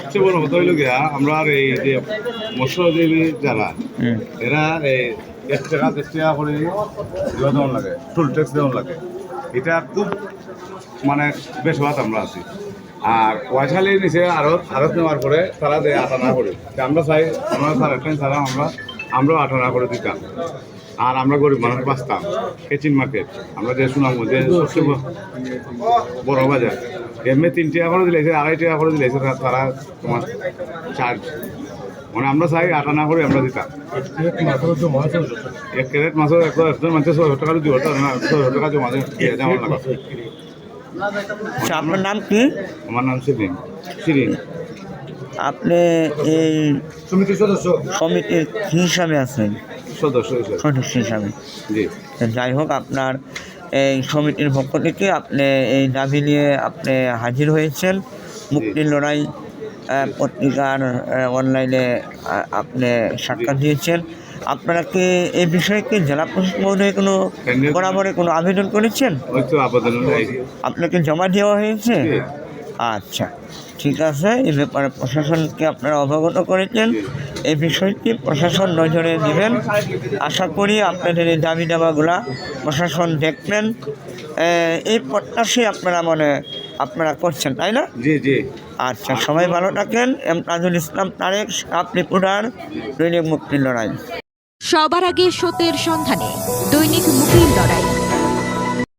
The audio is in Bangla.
সবচেয়ে বড় কথা হইল গিয়া আমরা আর এই যে মৎস্যজীবী যারা এরা এই এক টাকা দেড় টাকা করে দেওয়া দেওয়ার লাগে টুল ট্যাক্স দেওয়ার লাগে। এটা খুব মানে বেশ ভাত আমরা আছি। আর পয়সালি নিচে আরত আরত নেওয়ার পরে তারা দেয় আটানা করে। আমরা চাই আমরা স্যার একটা ছাড়া আমরা আমরাও আটানা করে দিতাম। আর আমরা গরিব মানুষ বাঁচতাম। কেচিন মার্কেট আমরা যে সুনাম যে সবচেয়ে বড় বাজার। এমনি তিন টাকা করে দিলেছে আড়াই টাকা করে দিলেছে তারা তোমার চার্জ মানে আমরা চাই আটানা করে আমরা দিতাম। এক ক্যারেট মাছের একশো একজন মানুষের ছয়শো টাকা দিব না ছয়শো টাকা জমা আচ্ছা আপনার নাম কি? আমার নাম শিরিন। শিরিন। আপনি এই সমিতির সদস্য। সমিতির হিসাবে আছেন? সদস্য সদস্য হিসাবে। যাই হোক আপনার এই সমিতির পক্ষ থেকে আপনি এই দাবি নিয়ে আপনি হাজির হয়েছেন। মুক্তির লড়াই পত্রিকার অনলাইনে আপনি সাক্ষাৎ দিয়েছেন। আপনারা কি এই বিষয়ে কি জেলা প্রশাসক মহোদয় কোনো বরাবরে কোনো আবেদন করেছেন? আপনাকে জমা দেওয়া হয়েছে? আচ্ছা ঠিক আছে। এই ব্যাপারে প্রশাসনকে আপনারা অবগত করেছেন। এই বিষয়টি প্রশাসন নজরে দিবেন আশা করি আপনাদের এই দাবি দাবাগুলা প্রশাসন দেখবেন। এই প্রত্যাশী আপনারা মনে আপনারা করছেন তাই না? জি জি। আচ্ছা সবাই ভালো থাকেন। এম তাজুল ইসলাম তারেক আপনি পুরার দৈনিক মুক্তির লড়াই। সবার আগে সত্যের সন্ধানে দৈনিক মুখের লড়াই।